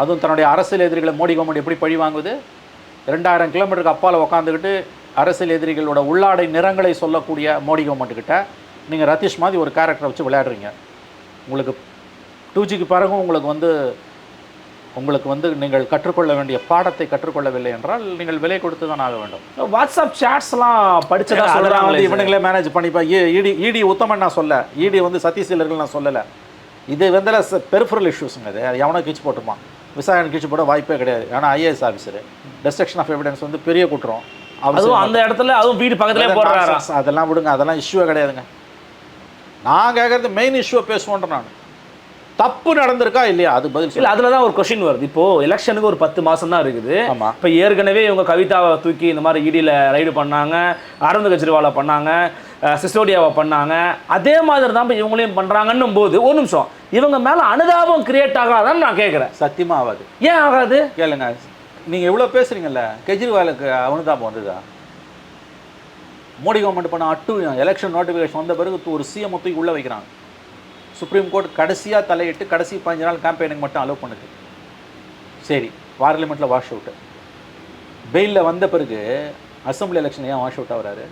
அதுவும் தன்னுடைய அரசியல் எதிரிகளை மோடி கவர்மெண்ட் எப்படி பழி வாங்குது? ரெண்டாயிரம் கிலோமீட்டருக்கு அப்பால் உட்காந்துக்கிட்டு அரசியல் எதிரிகளோட உள்ளாடை நிறங்களை சொல்லக்கூடிய மோடி கவர்மெண்ட் கிட்ட நீங்கள் ரதீஷ் மாதிரி ஒரு கேரக்டரை வச்சு விளையாடுறீங்க. உங்களுக்கு டூ ஜிக்கு பிறகும் உங்களுக்கு வந்து உங்களுக்கு வந்து நீங்கள் கற்றுக்கொள்ள வேண்டிய பாடத்தை கற்றுக்கொள்ளவில்லை என்றால் நீங்கள் விலை கொடுத்து தான் ஆக வேண்டும். வாட்ஸ்அப் சாட்ஸ்லாம் படிச்சதா சொல்றாங்க வந்து இவனுங்களே மேனேஜ் பண்ணிப்பா. இடி இடி உத்தமன் நான் சொல்ல. இடி வந்து சதீசீலர்கள் நான் சொல்லலை. இது வந்து பெரிஃபரல் இஷ்யூஸுங்க இது. அது எவனோ கிச்சு போட்டுருப்பான். விசாரணை கிச்சு போட வாய்ப்பே கிடையாது. ஏன்னா IAS officer destruction of evidence வந்து பெரிய குற்றம். அதுவும் அந்த இடத்துல அதுவும் வீடு பக்கத்துலயே போடுறாரா. அதெல்லாம் விடுங்க அதெல்லாம் இஷ்யூவே கிடையாதுங்க. நான் கேட்கறது மெயின் இஷ்யூவை பேசுவோன்ற நான். தப்பு நடந்திருக்கா இல்லையா? அது பதில் இல்ல அதுல தான் ஒரு கொஸ்டின் வருது. இப்போ எலெக்ஷனுக்கு ஒரு பத்து மாசம் தான் இருக்குது. இப்போ ஏற்கனவே இவங்க கவிதாவை தூக்கி இந்த மாதிரி இடியில் ரைடு பண்ணாங்க அரவிந்த் கெஜ்ரிவாலை பண்ணாங்க. சிசோடியாவை பண்ணாங்க. அதே மாதிரி தான் இப்ப இவங்களையும் பண்றாங்கன்னும் போது ஒரு நிமிஷம் இவங்க மேல அனுதாபம் கிரியேட் ஆகாதான்னு நான் கேட்குறேன் சத்தியமா ஆகாது. ஏன் ஆகாது? கேளுங்க நீங்க இவ்வளோ பேசுறீங்கல்ல கெஜ்ரிவாலுக்கு அனுதாபம் வந்ததா? மோடி கவர்மெண்ட் பண்ண அட்டு எலெக்ஷன் நோட்டிஃபிகேஷன் வந்த பிறகு ஒரு சிஎம் தூக்கி உள்ள வைக்கிறாங்க. சுப்ரீம் கோர்ட் கடைசியா தலையிட்டு கடைசி பதினஞ்சு நாள் கேம்பெயினுக்கு மட்டும் அலோவ் பண்ணுது. சரி பார்லிமெண்ட்டில் வாஷ் அவுட்டு பெயிலில் வந்த பிறகு அசெம்பிளி எலெக்ஷன் ஏன் வாஷ் அவுட் ஆகுறாரு?